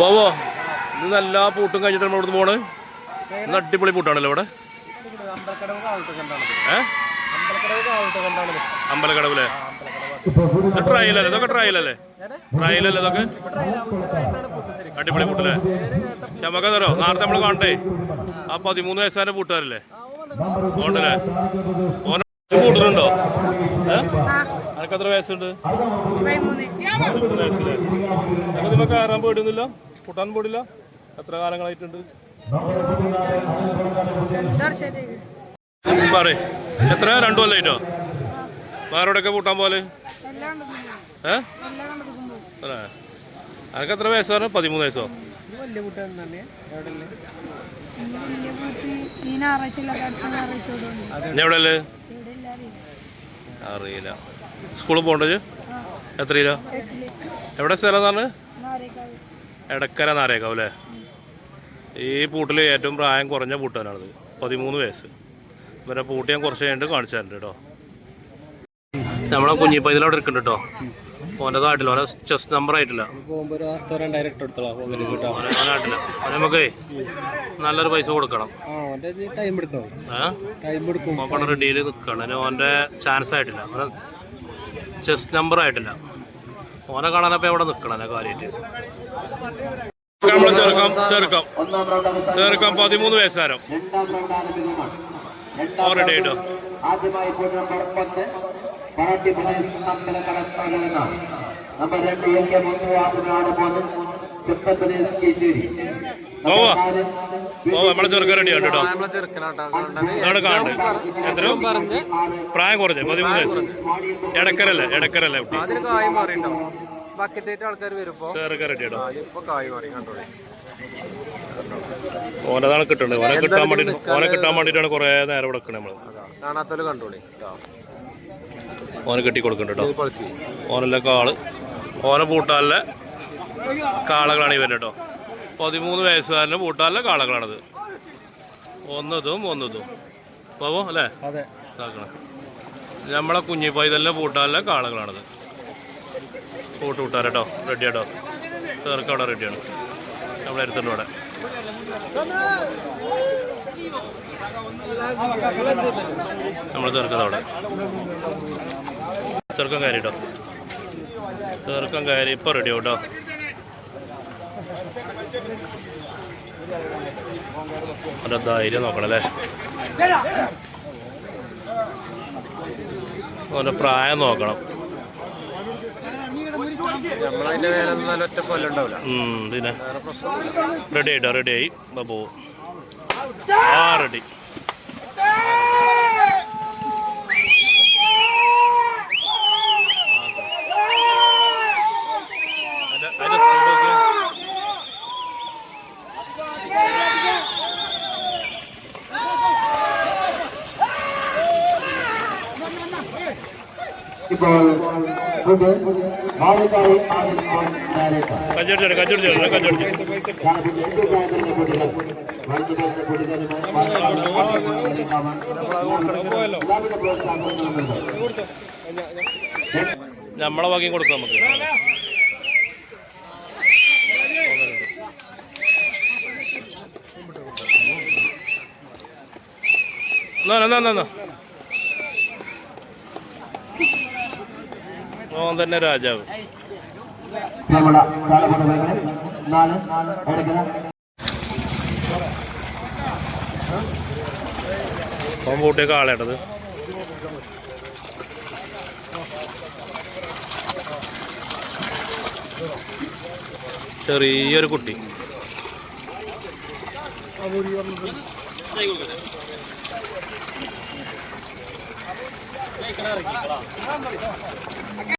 ബാബോ ഇത് നല്ല പൂട്ടും കഴിഞ്ഞിട്ട് നമ്മൾ ഇവിടുന്ന് പോണ്. അടിപൊളി പൂട്ടാണല്ലോ ഇവിടെ. അമ്പലക്കടവിലെ ട്രയലല്ലേ ഇതൊക്കെ ട്രയലല്ലേ ട്രയലല്ലേ ഇതൊക്കെ അടിപൊളി പൂട്ടല്ലേ നമുക്ക് തരോ? നേരത്തെ നമ്മൾ കാണണ്ടേ? ആ പതിമൂന്ന് വയസ്സാന്റെ പൂട്ടുകാരല്ലേ? ഉണ്ടല്ലേ ഓന പൂട്ടുന്നുണ്ടോ? ഏ? അനക്ക് എത്ര വയസ്സുണ്ട്? പതിമൂന്ന്. വയസ്സില്ലേ? അപ്പൊ നിങ്ങൾക്ക് കയറാൻ പേടിയൊന്നുമില്ല. കൂട്ടാൻ പേടില്ല എത്ര കാലങ്ങളായിട്ടുണ്ട്? പറയേ എത്ര രണ്ടു കൊല്ലായിട്ടോ? വേറെവിടെയൊക്കെ പൂട്ടാൻ പോലെ ഏ? അനക്ക് എത്ര വയസ്സ് പറഞ്ഞു? പതിമൂന്ന് വയസ്സോ? എവിടെ കുട്ടൻ എവിടെയല്ലേ അറിയില്ല. സ്കൂളിൽ പോകണ്ടത് എത്ര കിലോ? എവിടെ സ്ഥലം എന്നാണ്? എടക്കര നാരേക്കാവ് അല്ലേ? ഈ പൂട്ടിൽ ഏറ്റവും പ്രായം കുറഞ്ഞ പൂട്ടാനാണത് പതിമൂന്ന് വയസ്സ്. ഇവരെ പൂട്ടി ഞാൻ കുറച്ച് കഴിഞ്ഞിട്ട് കാണിച്ചു തരണ്ട് കേട്ടോ. നമ്മളെ കുഞ്ഞിപ്പൈതലവിടെ ഇരിക്കുന്നുണ്ട് കേട്ടോ. ഓന്റെ നാട്ടിൽ ഓനെ ചെസ്റ്റ് നമ്പർ ആയിട്ടില്ല. പോകുമ്പോൾ ഒരു പത്തോ രണ്ടായിരം ഇട്ട് കൊടുത്തോളാം പോകൽ കേട്ടോ ഓനെ ഓനെ നാട്ടില്ല ഓനെ നമുക്കേ നല്ലൊരു പൈസ കൊടുക്കണം ടൈം എടുക്കണം റെഡിയിൽ നിൽക്കണം ഓന്റെ ചാൻസ് ആയിട്ടില്ല. ചെസ്റ്റ് നമ്പർ ആയിട്ടില്ല. ഓനെ കാണാനപ്പോൾ എവിടെ നിൽക്കണം കാര്യമായിട്ട് നമ്മളെ ചെറുക്കം ചെറുക്കം. ചെറുക്കം പതിമൂന്ന് വയസ്സാരം. റെഡി ആയിട്ടോ? ആദ്യമായി നമ്പർ രണ്ട് എൽ കെ മുത്തുവാദനാണ് പോന്ന് ചെപ്പ പ്രദേശ് കേശേരി. ഓ ഓ നമ്മളെ ചെറുക്കാൻ റെഡി ആണ് കേട്ടോ. നമ്മളെ ചെറുക്കനാട്ടോ ഇതാണ് എത്ര? പ്രായം കുറഞ്ഞേ പതിമൂന്ന് വയസ്സ്. ഇടക്കരല്ലേ ഇടക്കരല്ലേ കുട്ടി. ചെറുക്കാൻ ഓനതാണ് കിട്ടേണ്ടത്. ഓനെ കിട്ടാൻ വേണ്ടി ഓനെ കിട്ടാൻ വേണ്ടിട്ടാണ് കുറേ നേരം ഇവിടെ നമ്മൾ. കാണാത്തോൽ കണ്ടോളി. ഓനെ കെട്ടി. കൊടുക്കണ്ട ഓനല്ല കാൾ. ഓനെ പൂട്ടാലിലെ കാളകളാണ് ഇവൻ കേട്ടോ. പതിമൂന്ന് വയസ്സുകാരന് പൂട്ടാലിലെ കാളകളാണത്. ഒന്നതും ഒന്നതും. പോവോ അല്ലേ? ഇതാക്കണം. നമ്മളെ കുഞ്ഞി പൈതലിനെ പൂട്ടാലിലെ കാളകളാണത്. പൂട്ട് കൂട്ടാരട്ടോ കേട്ടോ റെഡി ആട്ടോ ചേർക്ക് അവിടെ റെഡിയാണ്. നമ്മളെ അടുത്തുണ്ട് ഇവിടെ. നമ്മൾ തീർക്കുന്നത് അവിടെ. ചെറുക്കം കയറി കേട്ടോ ചെറുക്കം കയറി ഇപ്പൊ റെഡി കേട്ടോ അവന്റെ ധൈര്യം നോക്കണം അല്ലേ അവന്റെ പ്രായം നോക്കണം. പിന്നെ റെഡി ആയിട്ടോ? റെഡി ആയി? ബാബു പോവും. ആ റെഡി ഇപ്പോൾ എട്ട് കുട്ടികൾ കുട്ടികളുമായി എല്ലാവിധ. നമ്മളെ വകയും കൊടുക്കാം നമുക്ക്. എന്നാ എന്നാ എന്നാ. ഓൻ തന്നെ രാജാവ്. ഓൻ പൂട്ടിയൊക്കെ ആളേട്ടത് ചെറിയൊരു കുട്ടി.